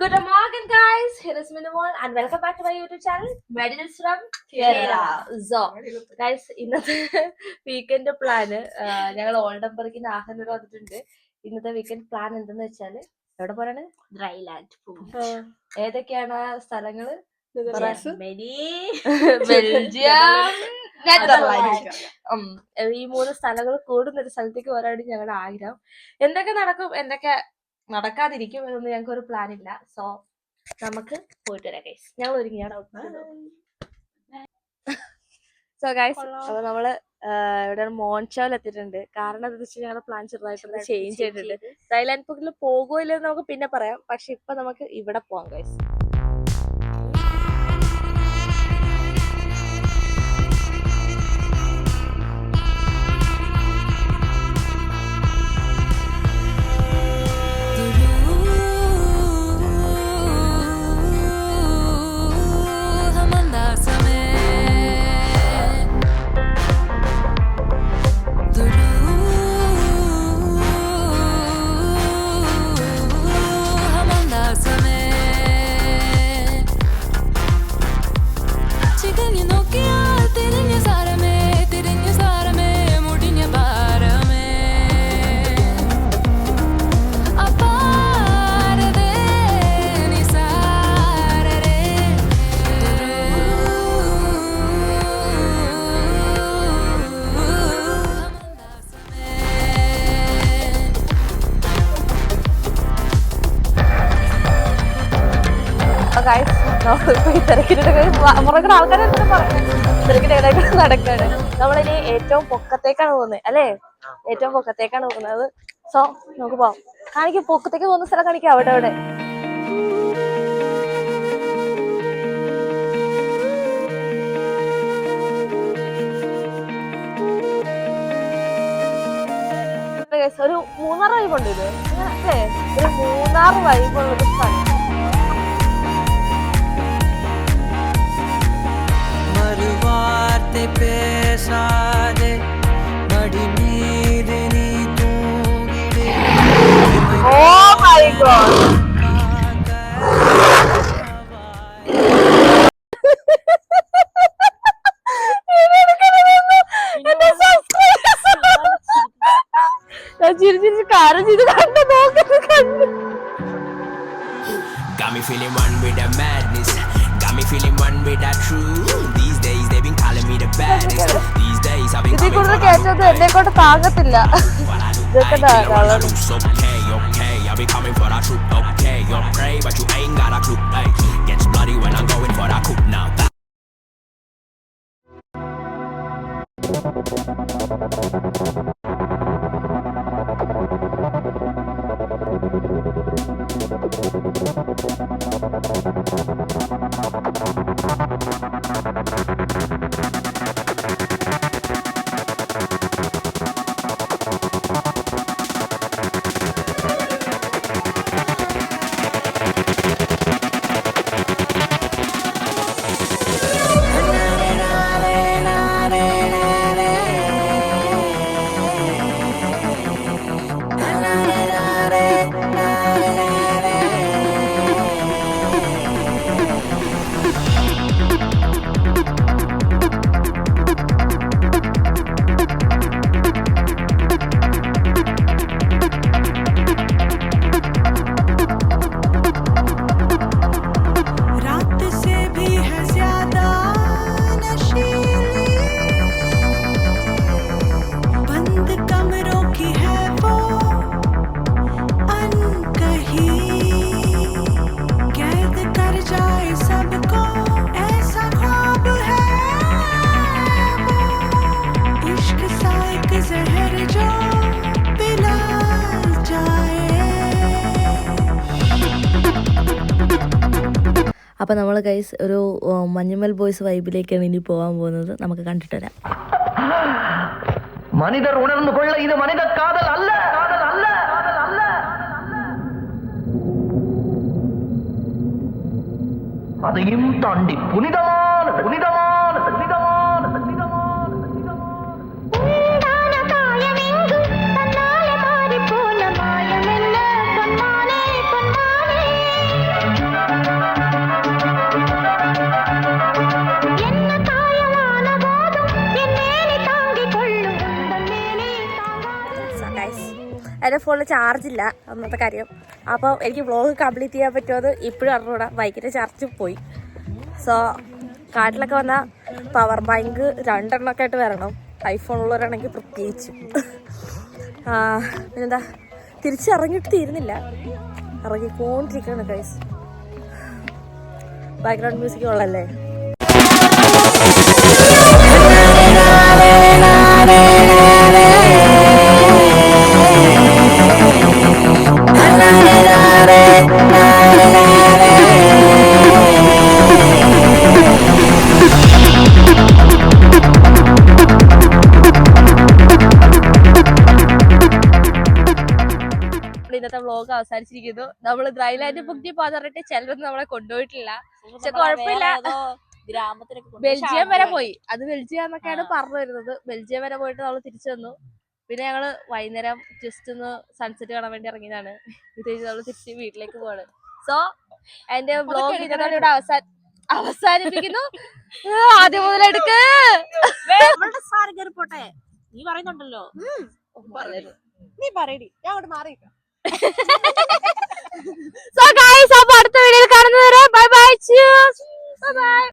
Good morning, guys. Here is Minimol, and welcome back to my YouTube channel, Medicals from Kerala. So, guys, ഇന്നത്തെ weekend plan ഞങ്ങൾ ഓൾഡംബർക്കിന് ആഹ്ലാദം വന്നിട്ടുണ്ട്. ഇന്നത്തെ weekend plan എന്തെന്ന് വെച്ചാൽ എവിടെ പോരാണ് ഡ്രൈലാൻഡ് ഏതൊക്കെയാണ് ആ സ്ഥലങ്ങൾ? ബെൽജിയം ഈ മൂന്ന് സ്ഥലങ്ങൾ കൂടുന്ന ഒരു സ്ഥലത്തേക്ക് പോരാടി ഞങ്ങളുടെ ആഗ്രഹം എന്തൊക്കെ നടക്കും? എന്തൊക്കെ നടക്കാതിരിക്കും എന്നൊന്നും ഞങ്ങൾക്ക് ഒരു പ്ലാൻ ഇല്ല. സോ നമുക്ക് പോയിട്ട് വരാം ഗൈസ് ഞങ്ങൾ ഒരുങ്ങിയാണ് സോ ഗൈസ് അപ്പൊ നമ്മൾ ഇവിടെ മോൺഷോയിൽ എത്തിയിട്ടുണ്ട്. കാരണം എന്താ വെച്ചാൽ ഞങ്ങളുടെ പ്ലാൻ ചെറുതായിട്ടൊന്ന് ചേഞ്ച് ചെയ്തിട്ടുണ്ട് തൈലാൻഡ് പൂക്കിൽ പോകുമോ ഇല്ലെന്ന് നമുക്ക് പിന്നെ പറയാം. പക്ഷെ ഇപ്പൊ നമുക്ക് ഇവിടെ പോവാം ഗൈസ് തിരക്കിന്റെ മുറക്കുന്ന ആൾക്കാരെ തിരക്കിന്റെ നടക്കാണ്. നമ്മളിനി ഏറ്റവും പൊക്കത്തേക്കാണ് പോകുന്നത് അല്ലേ? ഏറ്റവും പൊക്കത്തേക്കാണ് പോകുന്നത്. സോ നമുക്ക് പോവാം. കാണിക്കും പൊക്കത്തേക്ക് പോകുന്ന സ്ഥലം കാണിക്കാം അവിടെ അവിടെ. ഒരു മൂന്നാർ വൈബുണ്ട് ഇത്? അല്ലേ? ഒരു മൂന്നാർ വൈബുള്ള ഒരു സ്ഥലം. ഞാൻ ചിരി ചിരിച്ച് കാരം ചെയ്ത് കണ്ടു നോക്കുന്നു കണ്ടു Got me feeling one with the madness Got me feeling one with that truth These days they've been calling me the baddest These days I've been ഇതിൽ കൂടുതൽ കയറ്റത് എന്നെ കൊണ്ട് താങ്ങത്തില്ല ഇതൊക്കെ I'll be coming for that truth Okay, you're prey but you ain't got a clue hey, Gets bloody when I'm going for that coup now that അപ്പൊ നമ്മൾ guys ഒരു ഓ, Manjummel boys വൈബിലേക്കാണ് ഇനി പോകാൻ പോകുന്നത് നമുക്ക് കണ്ടിട്ട് വരാം மனிதர் உணர்ந்து கொள்ள இது மனித காதல் அல்ல காதல் அல்ல காதல் அல்ல அதையும் தாண்டி புனிதமான ഫോണിൽ ചാർജ് ഇല്ല അന്നത്തെ കാര്യം. അപ്പോൾ എനിക്ക് വ്ളോഗ് കംപ്ലീറ്റ് ചെയ്യാൻ പറ്റുമോ ഇപ്പോഴും അറിഞ്ഞൂടാ ബൈക്കിന്റെ ചാർജ് പോയി. സോ കാട്ടിലൊക്കെ വന്നാൽ പവർ ബാങ്ക് രണ്ടെണ്ണമൊക്കെ ആയിട്ട് വരണം. ഐഫോൺ ഉള്ളവരാണെങ്കിൽ പ്രത്യേകിച്ചും. പിന്നെന്താ? തിരിച്ചിറങ്ങിയിട്ട് തീരുന്നില്ല. ഇറങ്ങിക്കൊണ്ടിരിക്കുകയാണ് ഗൈസ് ബാക്ക്ഗ്രൗണ്ട് മ്യൂസിക് ഉള്ളല്ലേ ഇന്നത്തെ വ്ലോഗ് അവസാനിച്ചിരിക്കുന്നു. നമ്മൾ ദ്രൈലാൻഡ് ബുക്ക് പോകാൻ പറഞ്ഞിട്ട് ചിലരൊന്നും നമ്മളെ കൊണ്ടുപോയിട്ടില്ല. പക്ഷെ കുഴപ്പമില്ല. ബെൽജിയം വരെ പോയി. അത് ബെൽജിയം എന്നൊക്കെയാണ് പറഞ്ഞു വരുന്നത്. ബെൽജിയം വരെ പോയിട്ട് നമ്മൾ തിരിച്ചു വന്നു. പിന്നെ ഞങ്ങൾ വൈകുന്നേരം ജസ്റ്റ് ഒന്ന് സൺസെറ്റ് കാണാൻ വേണ്ടി ഇറങ്ങിയതാണ്. ഇത് കഴിഞ്ഞ് നമ്മൾ തിരിച്ച് വീട്ടിലേക്ക് പോവാണ്. സോ എന്റെ ബ്ലോഗ് ഇതോടെ അവസാന അവസാനിപ്പിക്കുന്നു. ആദ്യം മുതലെടുക്ക് നമ്മളുടെ സാരം കയറി പോട്ടെ. നീ പറയുന്നുണ്ടല്ലോ. നീ പറയടി. ഞാൻ അങ്ങോട്ട് മാറി സോ ഗായ്സ് അപ്പോൾ അടുത്ത വീഡിയോയിൽ കാണുന്നവരെ ബൈ ബൈ ബൈ ബൈ